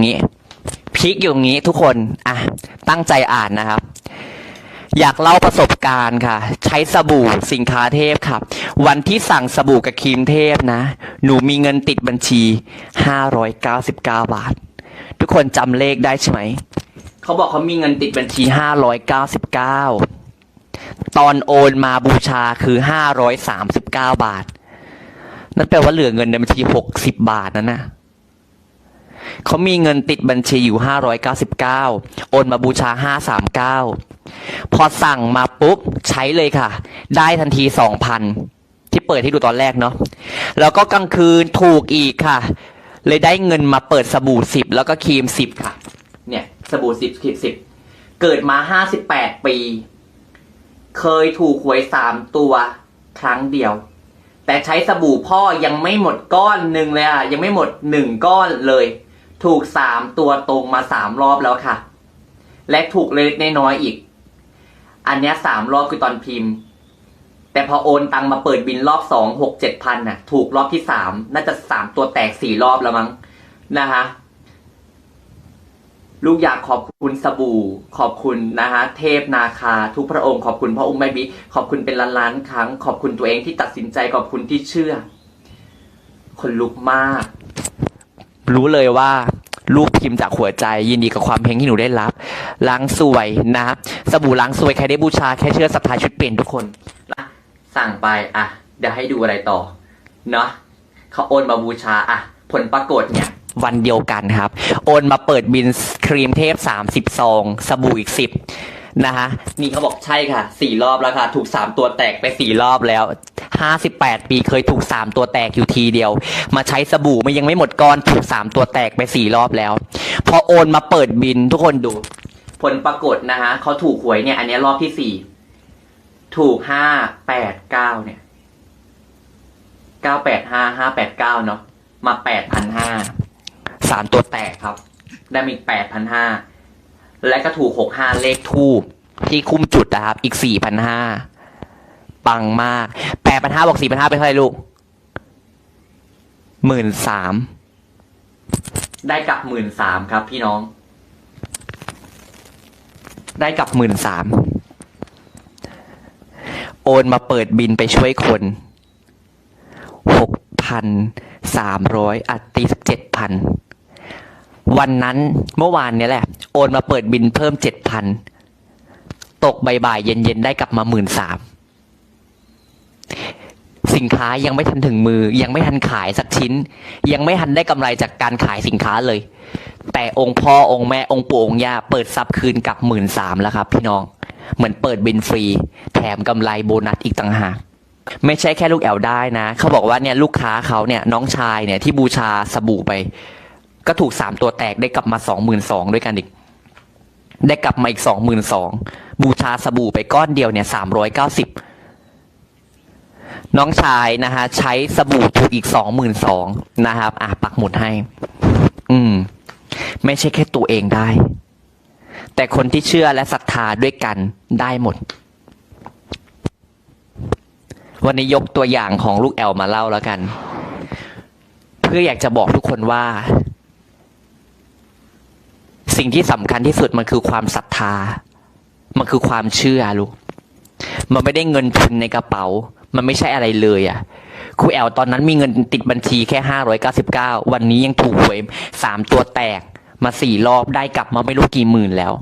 งี้พลิกอยู่อย่างนี้ทุกคนอะตั้งใจอ่านนะครับ อยากเล่าประสบการณ์ค่ะ ใช้สบู่สินค้าเทพครับ วันที่สั่งสบู่กับครีมเทพนะ หนูมีเงินติดบัญชี 599 บาท ทุกคนจำเลขได้ใช่ไหม เขาบอกเขามีเงินติดบัญชี 599 ตอนโอนมาบูชาคือ 539 บาท นั่นแปลว่าเหลือเงินในบัญชี 60 บาทนั่นนะ เขามีเงินติดบัญชีอยู่ 599 โอนมาบูชา 539 พอสั่งมาปุ๊บ ใช้เลยค่ะ ได้ทันที 2,000 ที่เปิดให้ดูตอนแรกเนาะแล้วก็กลางคืนถูกอีกค่ะ เลยได้เงินมาเปิดสบู่ 10 แล้วก็ครีม 10 ค่ะ เนี่ยสบู่ 10ครีม10 เกิดมา 58 ปี เคยถูกหวย 3 ตัวครั้งเดียวแต่ใช้สบู่พ่อยังไม่หมดก้อนหนึ่งเลยอะ ยังไม่หมดหนึ่งก้อนเลย ถูกสามตัวตรงมาสามรอบแล้วค่ะ และถูกเล็กน้อยอีก อันนี้สามรอบคือตอนพิมพ์ แต่พอโอนตังมาเปิดบินรอบสองหกเจ็ดพันน่ะ ถูกรอบที่สามน่าจะสามตัวแตกสี่รอบแล้วมั้งนะคะลูกอยากขอบคุณสบู่ ขอบคุณนะคะ เทพนาคา ทุกพระองค์ขอบคุณพระองค์แม่บิขอบคุณเป็นล้านล้านๆครั้ง ขอบคุณตัวเองที่ตัดสินใจขอบคุณที่เชื่อ คนลุกมาก รู้เลยว่าลูกพิมพ์จากหัวใจ ยินดีกับความเฮงที่หนูได้รับล้างสวยนะครับสบู่ล้างสวยใครได้บูชาแค่เชื่อศรัทธาชุดเปลี่ยนทุกคนนะสั่งไปอะเดี๋ยวให้ดูอะไรต่อเนาะเขาโอนมาบูชาอะผลปรากฏเนี่ยวันเดียวกันครับ โอนมาเปิดบินครีมเทพ 30 ซอง สบู่อีก 10 นะคะนี่เขาบอกใช่ค่ะสี่รอบแล้วค่ะ ถูก 3 ตัวแตกไปสี่รอบแล้ว 58 ปีเคยถูก 3 ตัวแตกอยู่ทีเดียว มาใช้สบู่มันยังไม่หมดก้อนถูก 3 ตัวแตกไปสี่รอบแล้ว พอโอนมาเปิดบินทุกคนดู ผลปรากฏนะคะเขาถูกหวยเนี่ย อันนี้รอบที่สี่ถูกห้าแปดเก้าเนี่ยเก้าแปดห้าห้าแปดเก้าเนาะมาแปดพันห้าสามตัวแตกครับ ได้มาอีกแปดพันห้าและก็ถูกหกห้าเลขทูบที่คุ้มจุดนะครับ อีกสี่พันห้า ปังมากแปดพันห้าบอกสี่พันห้าเป็นเท่าไหร่ลูกหมื่นสามได้กลับหมื่นสามครับ พี่น้อง ได้กลับหมื่นสามโอนมาเปิดบินไปช่วยคนหกพันสามร้อยอัดตีสักเจ็ดพันวันนั้นเมื่อวานเนี้ยแหละ โอนมาเปิดบินเพิ่มเจ็ดพันตกบ่ายๆเย็นๆ ได้กลับมาหมื่นสาม สินค้ายังไม่ทันถึงมือ ยังไม่ทันขายสักชิ้น ยังไม่ทันได้กำไรจากการขายสินค้าเลย แต่องค์พ่อองค์แม่องค์ปู่องค์ย่าเปิดซับคืนกลับหมื่นสามแล้วครับ พี่น้องเหมือนเปิดบินฟรี แถมกำไรโบนัสอีกต่างหากไม่ใช่แค่ลูกแอลได้นะ เขาบอกว่าเนี่ยลูกค้าเขาเนี่ยน้องชายเนี่ยที่บูชาสบู่ไป ก็ถูกสามตัวแตกได้กลับมาสองหมื่นสองด้วยกันอีกได้กลับมาอีกสองหมื่นสองบูชาสบู่ไปก้อนเดียวเนี่ยสามร้อยเก้าสิบ น้องชายนะฮะใช้สบู่ถูกอีกสองหมื่นสองนะครับ อะปักหมุดให้ อืม ไม่ใช่แค่ตัวเองได้ แต่คนที่เชื่อและศรัทธาด้วยกันได้หมด วันนี้ยกตัวอย่างของลูกแอลมาเล่าแล้วกัน เพื่ออยากจะบอกทุกคนว่า สิ่งที่สำคัญที่สุดมันคือความศรัทธา มันคือความเชื่อลูกมันไม่ได้เงินทุนในกระเป๋า มันไม่ใช่อะไรเลยอะ่ะครูแอลตอนนั้นมีเงินติดบัญชีแค่ห้าร้อยเก้าสิบเก้าวันนี้ยังถูกหวยสามตัวแตกมาสี่รอบได้กลับมาไม่รู้กี่หมื่นแล้ว